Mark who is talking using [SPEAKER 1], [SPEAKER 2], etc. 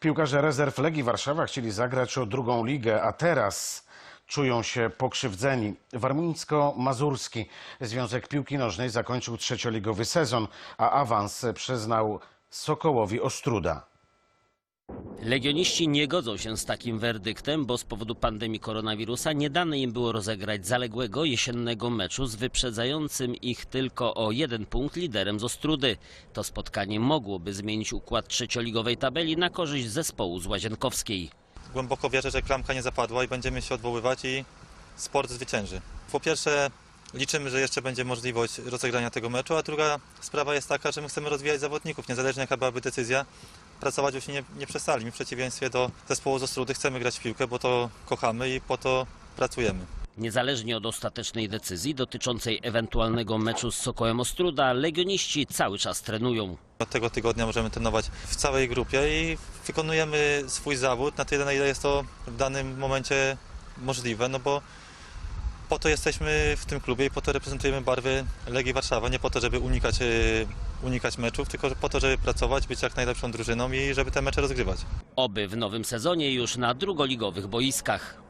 [SPEAKER 1] Piłkarze rezerw Legii Warszawa chcieli zagrać o drugą ligę, a teraz czują się pokrzywdzeni. Warmińsko-Mazurski Związek Piłki Nożnej zakończył trzecioligowy sezon, a awans przyznał Sokołowi Ostruda.
[SPEAKER 2] Legioniści nie godzą się z takim werdyktem, bo z powodu pandemii koronawirusa nie dane im było rozegrać zaległego jesiennego meczu z wyprzedzającym ich tylko o jeden punkt liderem z Ostrudy. To spotkanie mogłoby zmienić układ trzecioligowej tabeli na korzyść zespołu z Łazienkowskiej.
[SPEAKER 3] głęboko wierzę, że klamka nie zapadła i będziemy się odwoływać i sport zwycięży. Po pierwsze liczymy, że jeszcze będzie możliwość rozegrania tego meczu, a druga sprawa jest taka, że my chcemy rozwijać zawodników, niezależnie jaka byłaby decyzja. Pracować już nie, nie przestali. My w przeciwieństwie do zespołu z Ostrudy chcemy grać w piłkę, bo to kochamy i po to pracujemy.
[SPEAKER 2] Niezależnie od ostatecznej decyzji dotyczącej ewentualnego meczu z Sokołem Ostruda, legioniści cały czas trenują.
[SPEAKER 3] Od tego tygodnia możemy trenować w całej grupie i wykonujemy swój zawód na tyle, na ile jest to w danym momencie możliwe, no bo po to jesteśmy w tym klubie i po to reprezentujemy barwy Legii Warszawa, nie po to, żeby unikać, e, unikać meczów, tylko po to, żeby pracować, być jak najlepszą drużyną i żeby te mecze rozgrywać.
[SPEAKER 2] Oby w nowym sezonie już na drugoligowych boiskach.